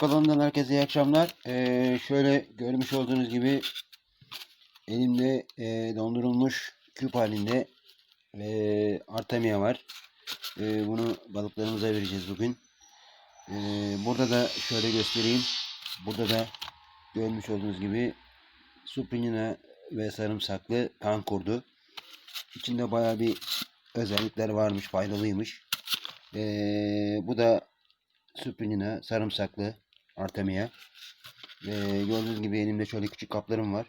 kanalından herkese iyi akşamlar. Ee, şöyle görmüş olduğunuz gibi elimde e, dondurulmuş küp halinde e, Artemia var. E, bunu balıklarımıza vereceğiz bugün. E, burada da şöyle göstereyim. Burada da görmüş olduğunuz gibi supinina ve sarımsaklı kan kurdu. İçinde baya bir özellikler varmış, faydalıymış. E, bu da Supinina, sarımsaklı, Artemia. Ve gördüğünüz gibi elimde şöyle küçük kaplarım var.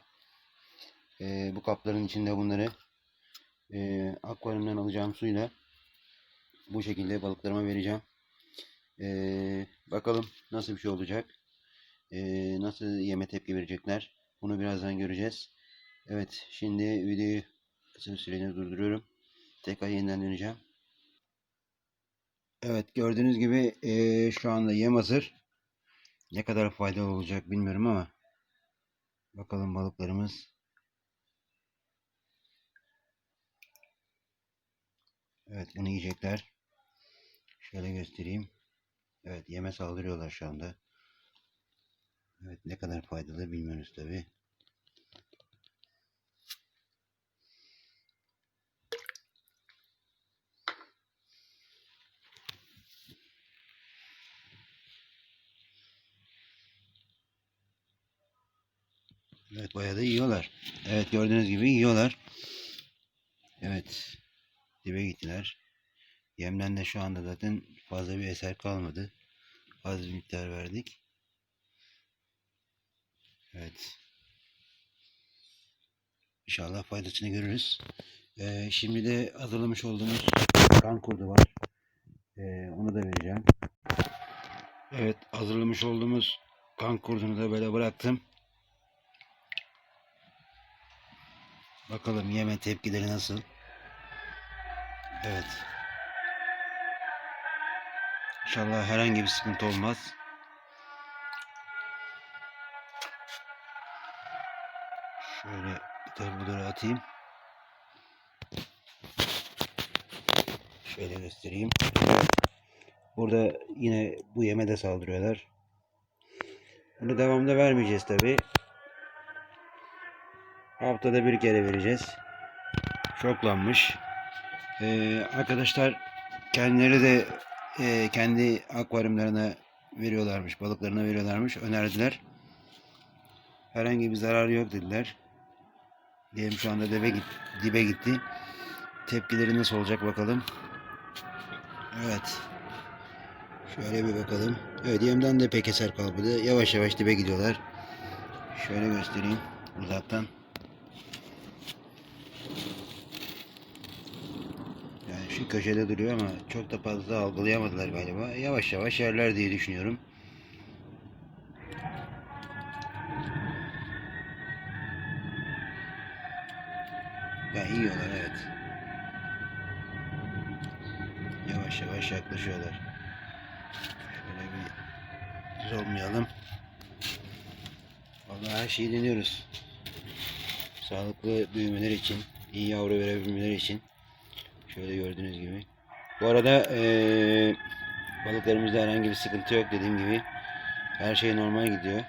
Ee, bu kapların içinde bunları e, akvaryumdan alacağım suyla bu şekilde balıklarıma vereceğim. Ee, bakalım nasıl bir şey olacak. Ee, nasıl yeme tepki verecekler. Bunu birazdan göreceğiz. Evet şimdi videoyu kısa bir durduruyorum. Tekrar yeniden döneceğim. Evet gördüğünüz gibi eee, şu anda yem hazır. Ne kadar faydalı olacak bilmiyorum ama bakalım balıklarımız. Evet bunu yiyecekler. Şöyle göstereyim. Evet yeme saldırıyorlar şu anda. Evet ne kadar faydalı bilmiyoruz tabi. Evet bayağı da yiyorlar. Evet gördüğünüz gibi yiyorlar. Evet. Dibe gittiler. Yemden de şu anda zaten fazla bir eser kalmadı. Az bir miktar verdik. Evet. İnşallah faydasını görürüz. Ee, şimdi de hazırlamış olduğumuz kan kurdu var. Ee, onu da vereceğim. Evet hazırlamış olduğumuz kan kurdunu da böyle bıraktım. Bakalım yeme tepkileri nasıl? Evet. İnşallah herhangi bir sıkıntı olmaz. Şöyle bir tarafa atayım. Şöyle göstereyim. Burada yine bu yeme de saldırıyorlar. Bunu devamda vermeyeceğiz tabi. Haftada bir kere vereceğiz. Şoklanmış. Ee, arkadaşlar kendileri de e, kendi akvaryumlarına veriyorlarmış, balıklarına veriyorlarmış. Önerdiler. Herhangi bir zararı yok dediler. Diyelim şu anda dibe, git, dibe gitti. Tepkileri nasıl olacak bakalım. Evet. Şöyle bir bakalım. Evet yemden de pek eser kalmadı. Yavaş yavaş dibe gidiyorlar. Şöyle göstereyim uzaktan. Şu köşede duruyor ama çok da fazla algılayamadılar galiba. Yavaş yavaş yerler diye düşünüyorum. Yani yiyorlar evet. Yavaş yavaş yaklaşıyorlar. Şöyle bir düz olmayalım. Vallahi her şeyi deniyoruz. Sağlıklı büyümeleri için, iyi yavru verebilmeleri için. Şöyle gördüğünüz gibi. Bu arada eee balıklarımızda herhangi bir sıkıntı yok dediğim gibi. Her şey normal gidiyor.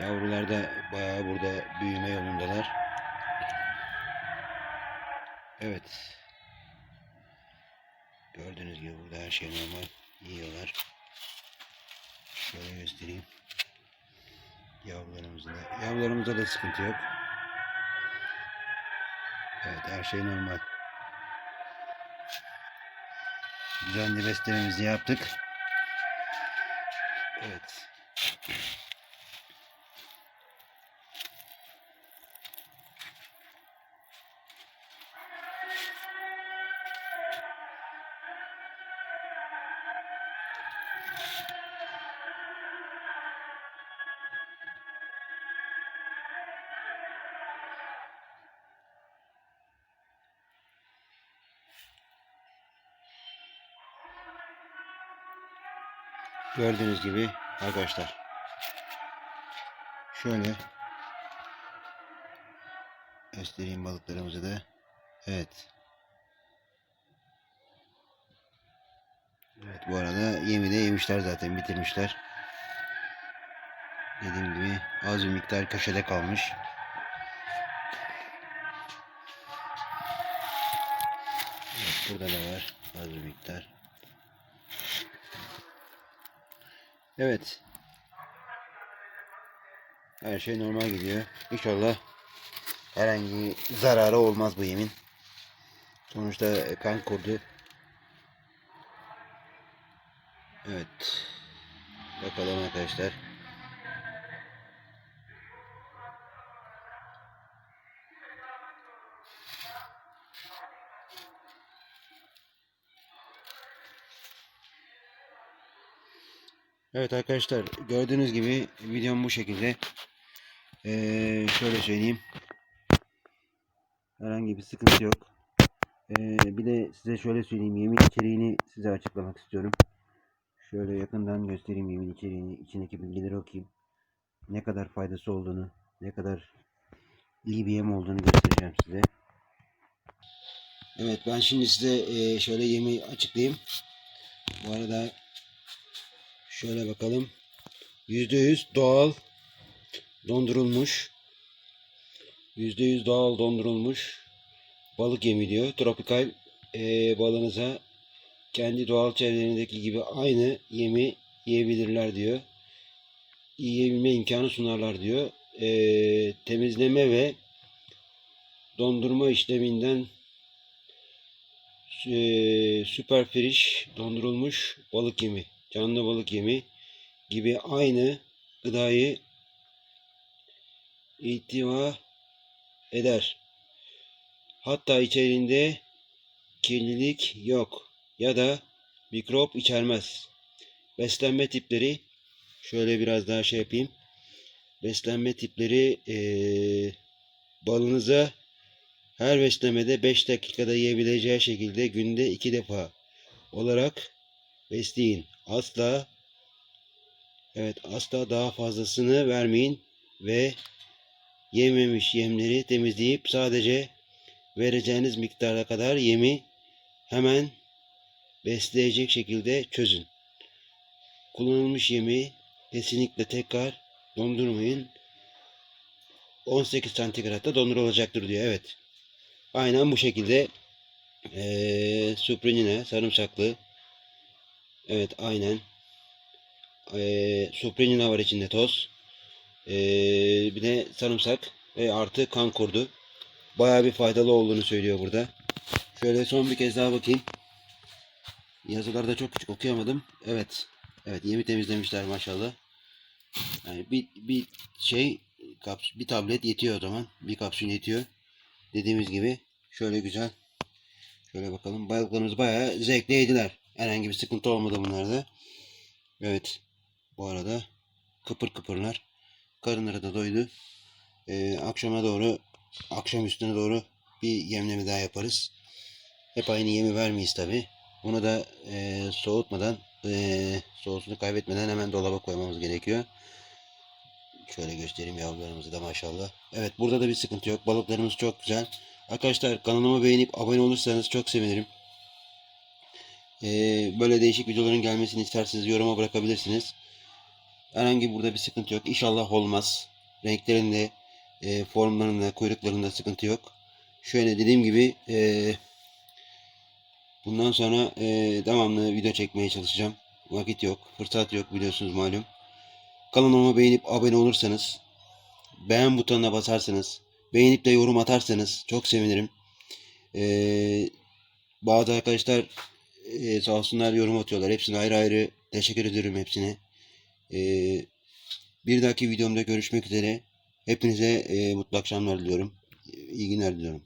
Yavrular da bayağı burada büyüme yolundalar. Evet. Gördüğünüz gibi burada her şey normal. Yiyorlar. Şöyle göstereyim. Yavrularımızda. Yavrularımızda da sıkıntı yok. Evet her şey normal. Düzenli beslememizi yaptık. Evet. Gördüğünüz gibi arkadaşlar. Şöyle göstereyim balıklarımızı da. Evet. Evet bu arada yemi de yemişler zaten bitirmişler. Az bir miktar köşede kalmış. Evet, burada da var az bir miktar. Evet. Her şey normal gidiyor. İnşallah herhangi zararı olmaz bu yemin. Sonuçta kan kurdu. Evet. Bakalım arkadaşlar. Evet arkadaşlar gördüğünüz gibi videom bu şekilde. Ee, şöyle söyleyeyim. Herhangi bir sıkıntı yok. Ee, bir de size şöyle söyleyeyim. Yemin içeriğini size açıklamak istiyorum. Şöyle yakından göstereyim yemin içeriğini. içindeki bilgileri okuyayım. Ne kadar faydası olduğunu, ne kadar iyi bir yem olduğunu göstereceğim size. Evet ben şimdi size e, şöyle yemi açıklayayım. Bu arada şöyle bakalım. %100 doğal dondurulmuş. %100 doğal dondurulmuş balık yemi diyor. Tropikal e, balığınıza kendi doğal çevrelerindeki gibi aynı yemi yiyebilirler diyor. Yiyebilme imkanı sunarlar diyor. E, temizleme ve dondurma işleminden e, süper dondurulmuş balık yemi, canlı balık yemi gibi aynı gıdayı ihtiva eder. Hatta içerisinde kirlilik yok ya da mikrop içermez. Beslenme tipleri şöyle biraz daha şey yapayım. Beslenme tipleri eee balınıza her beslemede 5 dakikada yiyebileceği şekilde günde 2 defa olarak besleyin. Asla evet asla daha fazlasını vermeyin ve yememiş yemleri temizleyip sadece vereceğiniz miktara kadar yemi hemen besleyecek şekilde çözün. Kullanılmış yemi kesinlikle tekrar dondurmayın. 18 santigratta dondurulacaktır diyor. Evet. Aynen bu şekilde ee, suprinine sarımsaklı evet aynen. Ee, suprinina var içinde toz. Ee, bir de sarımsak ve artı kan kurdu. Bayağı bir faydalı olduğunu söylüyor burada. Şöyle son bir kez daha bakayım. Yazılarda çok küçük okuyamadım. Evet evet yemi temizlemişler maşallah. Yani bir, bir şey bir tablet yetiyor o zaman. Bir kapsül yetiyor. Dediğimiz gibi şöyle güzel. Şöyle bakalım. Balıklarımız bayağı zevkle yediler. Herhangi bir sıkıntı olmadı bunlarda. Evet. Bu arada kıpır kıpırlar. Karınları da doydu. Ee, akşama doğru akşam üstüne doğru bir yemleme daha yaparız. Hep aynı yemi vermeyiz tabi. Bunu da e, soğutmadan e, soğusunu kaybetmeden hemen dolaba koymamız gerekiyor. Şöyle göstereyim yavrularımızı da maşallah. Evet burada da bir sıkıntı yok. Balıklarımız çok güzel. Arkadaşlar kanalıma beğenip abone olursanız çok sevinirim. Ee, böyle değişik videoların gelmesini isterseniz yoruma bırakabilirsiniz. Herhangi burada bir sıkıntı yok. İnşallah olmaz. Renklerinde, formlarında, kuyruklarında sıkıntı yok. Şöyle dediğim gibi e, bundan sonra e, devamlı video çekmeye çalışacağım. Vakit yok, fırsat yok biliyorsunuz malum. Kanalıma beğenip abone olursanız, beğen butonuna basarsanız, beğenip de yorum atarsanız çok sevinirim. Ee, bazı arkadaşlar e, sağ olsunlar yorum atıyorlar. Hepsine ayrı ayrı teşekkür ederim hepsine. Ee, bir dahaki videomda görüşmek üzere. Hepinize e, mutlu akşamlar diliyorum. İyi günler diliyorum.